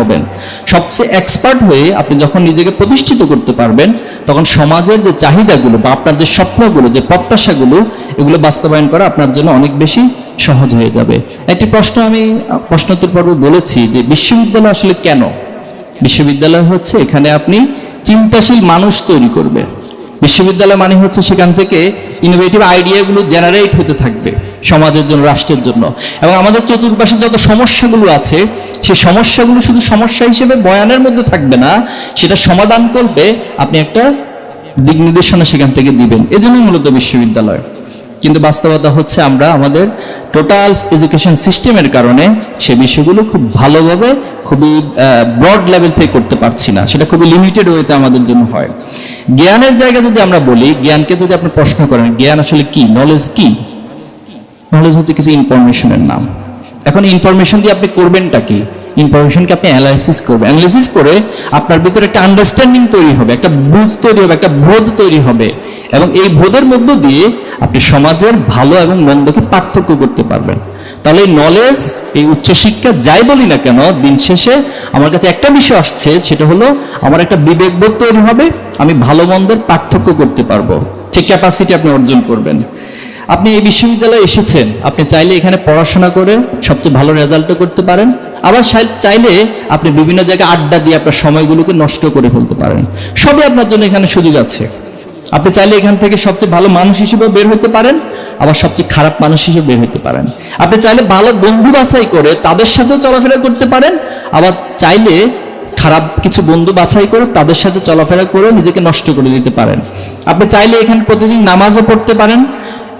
হবেন। সবচেয়ে এক্সপার্ট হয়ে আপনি যখন নিজেকে প্রতিষ্ঠিত করতে পারবেন, তখন সমাজের যে চাহিদাগুলো বা আপনার যে স্বপ্নগুলো, যে প্রত্যাশাগুলো, এগুলো বাস্তবায়ন করা আপনার জন্য অনেক বেশি সহজ হয়ে যাবে। একটি প্রশ্ন আমি, প্রশ্নোত্তর পর্ব বলেছি যে বিশ্ববিদ্যালয় আসলে কেন? বিশ্ববিদ্যালয় হচ্ছে এখানে আপনি চিন্তাশীল মানুষ তৈরি করবে। বিশ্ববিদ্যালয় মানে হচ্ছে সেখান থেকে ইনোভেটিভ আইডিয়াগুলো জেনারেট হতে থাকবে। সমাজের জন্য, রাষ্ট্রের জন্য। এবং আমাদের চতুর্পাশে যত সমস্যাগুলো আছে, সেই সমস্যাগুলো শুধু সমস্যা হিসেবে বয়ানের মধ্যে থাকবে না, সেটা সমাধান করবে, আপনি একটা দিক নির্দেশনা সেখান থেকে দিবেন। এজন্য মূলত বিশ্ববিদ্যালয়। কিন্তু বাস্তবতা হচ্ছে আমরা, আমাদের টোটাল এডুকেশন সিস্টেমের কারণে সে বিষয়গুলো খুব ভালোভাবে খুবই ব্রড লেভেল থেকে করতে পারছি না। সেটা খুবই লিমিটেড ওয়েতে আমাদের জন্য হয়। জ্ঞানের জায়গা যদি আমরা বলি, জ্ঞানকে যদি আপনি প্রশ্ন করেন, জ্ঞান আসলে কি? নলেজ কি? নলেজ হচ্ছে কিছু ইনফরমেশনের নাম। এখন ইনফরমেশন দিয়ে আপনি করবেনটা কি? ইনফরমেশনকে আপনি অ্যানালাইসিস করবেন। অ্যানালাইসিস করে আপনার ভিতরে একটা আন্ডারস্ট্যান্ডিং তৈরি হবে, একটা বুঝ তৈরি হবে, একটা বোধ তৈরি হবে। এবং এই বোধের মধ্য দিয়ে আপনি সমাজের ভালো এবং মন্দকে পার্থক্য করতে পারবেন। তাহলে নলেজ এই উচ্চশিক্ষা যাই বলি না কেন, দিন শেষে আমার কাছে একটা বিষয় আসছে, সেটা হলো আমার একটা বিবেকবোধ তৈরি হবে, আমি ভালো মন্দের পার্থক্য করতে পারব। সেই ক্যাপাসিটি আপনি অর্জন করবেন। আপনি এই বিশ্ববিদ্যালয়ে এসেছেন, আপনি চাইলে এখানে পড়াশোনা করে সবচেয়ে ভালো রেজাল্টও করতে পারেন। আবার চাইলে আপনি বিভিন্ন জায়গায় আড্ডা দিয়ে আপনার সময়গুলোকে নষ্ট করে ফেলতে পারেন। সবই আপনার জন্য এখানে সুযোগ আছে। আপনি চাইলে এখান থেকে সবচেয়ে ভালো মানুষ হিসেবে বের হতে পারেন, আবার সবচেয়ে খারাপ মানুষ হিসেবে বের হতে পারেন। আপনি চাইলে ভালো বন্ধু বাছাই করে তাদের সাথেও চলাফেরা করতে পারেন, আবার চাইলে খারাপ কিছু বন্ধু বাছাই করে তাদের সাথে চলাফেরা করে নিজেকে নষ্ট করে দিতে পারেন। আপনি চাইলে এখানে প্রতিদিন নামাজও পড়তে পারেন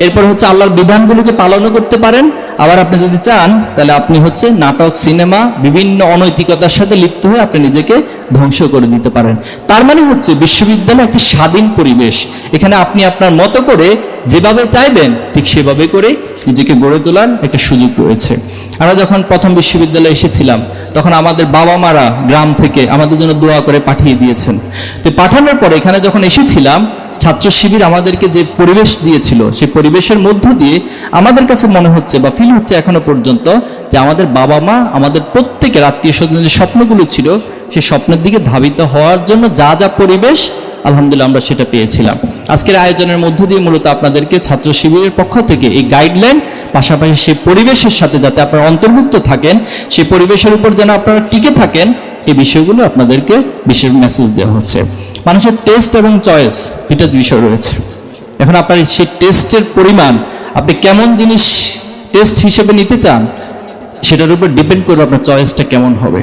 এরপর হচ্ছে আল্লাহর বিধানগুলোকে পালনও করতে পারেন। আবার আপনি যদি চান, তাহলে আপনি হচ্ছে নাটক, সিনেমা, বিভিন্ন অনৈতিকতার সাথে লিপ্ত হয়ে আপনি নিজেকে ধ্বংস করে দিতে পারেন। তার মানে হচ্ছে বিশ্ববিদ্যালয় একটি স্বাধীন পরিবেশ। এখানে আপনি আপনার মতো করে যেভাবে চাইবেন, ঠিক সেভাবে করে নিজেকে গড়ে তোলার একটা সুযোগ রয়েছে। আমরা যখন প্রথম বিশ্ববিদ্যালয়ে এসেছিলাম, তখন আমাদের বাবা মারা গ্রাম থেকে আমাদের জন্য দোয়া করে পাঠিয়ে দিয়েছেন। তো পাঠানোর পরে এখানে যখন এসেছিলাম ছাত্র শিবির আমাদেরকে যে পরিবেশ দিয়েছিল, সেই পরিবেশের মধ্য দিয়ে আমাদের কাছে মনে হচ্ছে বা ফিল হচ্ছে এখনও পর্যন্ত যে আমাদের বাবা মা, আমাদের প্রত্যেকের আত্মীয় স্বজনের যে স্বপ্নগুলো ছিল, সেই স্বপ্নের দিকে ধাবিত হওয়ার জন্য যা যা পরিবেশ, আলহামদুলিল্লাহ আমরা সেটা পেয়েছিলাম। আজকের আয়োজনের মধ্য দিয়ে মূলত আপনাদেরকে ছাত্র শিবিরের পক্ষ থেকে এই গাইডলাইন পাশাপাশি সেই পরিবেশের সাথে যাতে আপনারা অন্তর্ভুক্ত থাকেন, সেই পরিবেশের উপর যেন আপনারা টিকে থাকেন এই বিষয়গুলো আপনাদেরকে বিশেষ মেসেজ দেওয়া হচ্ছে। মানুষের টেস্ট এবং চয়েস এটা বিষয় রয়েছে। এখন আপনার সেই টেস্টের পরিমাণ, আপনি কেমন জিনিস টেস্ট হিসেবে নিতে চান, সেটার উপর ডিপেন্ড করবে আপনার চয়েসটা কেমন হবে।